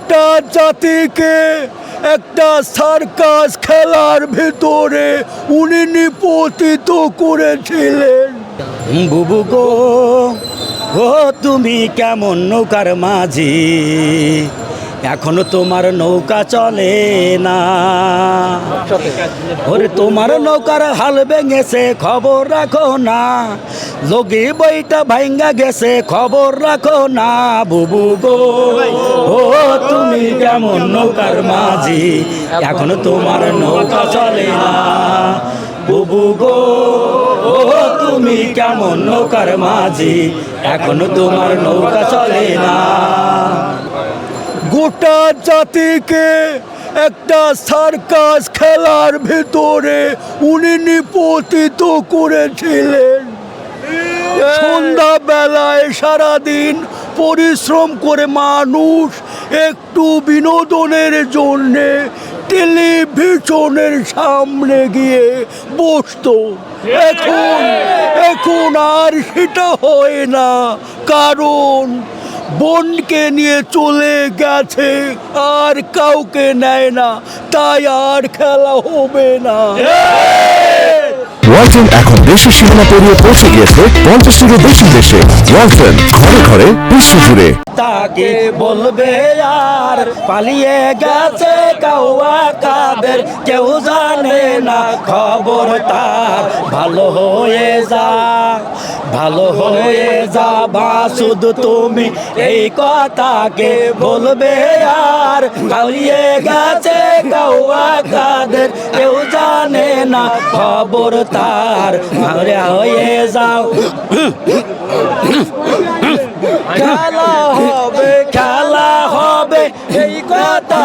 গোটা জাতিকে একটা সার্কাস খেলার ভেতরে উনি নিপতিত করেছিলেন। বুবু গো ও তুমি কেমন নৌকার মাঝি? এখনও তোমার নৌকা চলে না। ওরে তোমার নৌকার হাল ভেঙেছে, খবর রাখো না। লগি বইটা ভাঙ্গা গেছে, খবর রাখো না, বুবু গো। ও, তুমি কেমন নৌকার মাঝি, এখনও তোমার নৌকা চলে না। বুবু গো, ও, তুমি কেমন নৌকার মাঝি, এখনও তোমার নৌকা চলে না। গোটা জাতিকে একটা সার্কাস খেলার ভেতরে উনি নিপতিত করেছিলেন। সন্ধ্যা বেলায় সারাদিন পরিশ্রম করে মানুষ একটু বিনোদনের জন্যে টেলিভিশনের সামনে গিয়ে বসতো। এখন এখন আর সেটা হয় না। কারণ বোনকে নিয়ে চলে গেছে আর কাউকে নেয় না তাই আর খেলা হবে না। ওয়ালটন এখন দেশের সীমানা পেরিয়ে পৌঁছে গিয়েছে পঞ্চাশটিরও বেশি দেশে। ওয়ালটন ঘরে ঘরে বিশ্বজুড়ে তাকে বলবে আর পালিয়ে গেছে কাউয়া কাদের কেউ জানে না খবর তার। ভালো হয়ে যা, ভালো হয়ে যা শুধু তুমি এই কথাকে বলবে আর। পালিয়ে গেছে কাউয়া কাদের, কেউ জানে না খবর তার। ভালো হয়ে যাও। খেলা হবে খেলা হবে, এই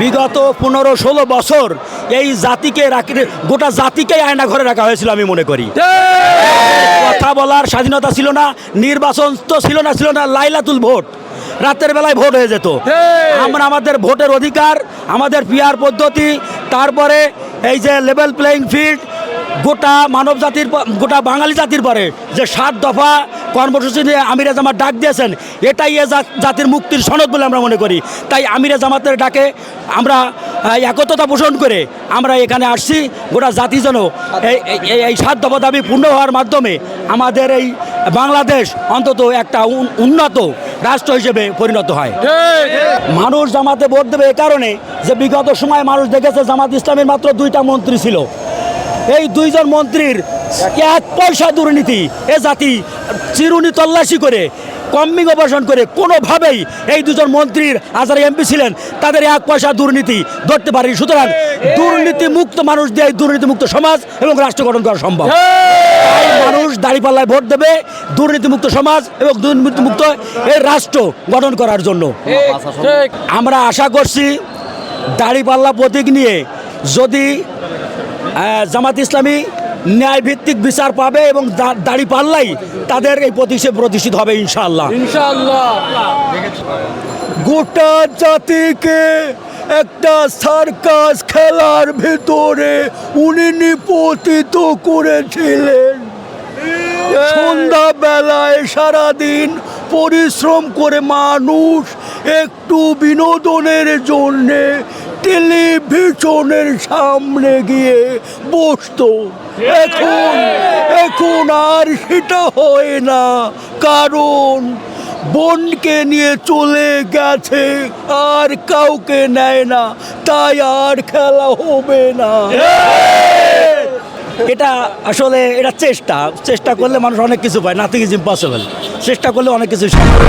বিগত পনেরো ষোলো বছর এই জাতিকে গোটা জাতিকে আয়না ঘরে রাখা হয়েছিল আমি মনে করি। কথা বলার স্বাধীনতা ছিল না, নির্বাচন তো ছিল না ছিল না, লাইলাতুল ভোট। রাতের বেলায় ভোট হয়ে যেত। আমরা আমাদের ভোটের অধিকার, আমাদের পিয়ার পদ্ধতি, তারপরে এই যে লেভেল প্লেইং ফিল্ড গোটা মানব জাতির গোটা বাঙালি জাতির পরে যে সাত দফা কর্মসূচি নিয়ে আমিরা জামাত ডাক দিয়েছেন, এটাই এ জাতির মুক্তির সনদ বলে আমরা মনে করি। তাই আমিরা জামাতের ডাকে আমরা একত্রতা পোষণ করে আমরা এখানে আসছি, গোটা জাতি যেন এই সাত দাবি পূর্ণ হওয়ার মাধ্যমে আমাদের এই বাংলাদেশ অন্তত একটা উন্নত রাষ্ট্র হিসেবে পরিণত হয়। মানুষ জামাতে ভোট দেবে এ কারণে যে বিগত সময় মানুষ দেখেছে জামাত ইসলামের মাত্র দুইটা মন্ত্রী ছিল। এই দুইজন মন্ত্রীর এক পয়সা দুর্নীতি, এ জাতি চিরুনি তল্লাশি করে, কম্মিং অপারেশন করে, কোনোভাবেই এই দুজন মন্ত্রীর আজারে এমপি ছিলেন, তাদের এক পয়সা দুর্নীতি ধরতে পারেনি। সুতরাং দুর্নীতি মুক্ত মানুষ দিয়ে এই দুর্নীতি মুক্ত সমাজ এবং রাষ্ট্র গঠন করা সম্ভব। মানুষ দাঁড়িপাল্লায় ভোট দেবে দুর্নীতিমুক্ত সমাজ এবং দুর্নীতিমুক্ত এই রাষ্ট্র গঠন করার জন্য। আমরা আশা করছি দাঁড়িপাল্লা প্রতীক নিয়ে যদি জামাত ইসলামী ন্যায়ভিত্তিক বিচার পাবে এবং দা- দাড়িপাল্লাই তাদের এই হিসেবে প্রতিষ্ঠিত হবে ইনশাল্লাহ ইনশাআল্লাহ। গোটা জাতিকে একটা সার্কাস খেলার ভেতরে উনি নিপতিত করেছিলেন। সন্ধ্যা বেলায় সারাদিন পরিশ্রম করে মানুষ একটু বিনোদনের জন্যে টেলিভিশনের সামনে গিয়ে বসতো। এখন এখন আর সেটা হয় না। কারণ, বোনকে নিয়ে চলে গেছে, আর কাউকে নেয় না। তাই আর খেলা হবে না। এটা আসলে, এটা চেষ্টা। চেষ্টা করলে মানুষ অনেক কিছু পায়। নাথিং ইজ ইম্পসিবল চেষ্টা করলে অনেক কিছু সম্ভব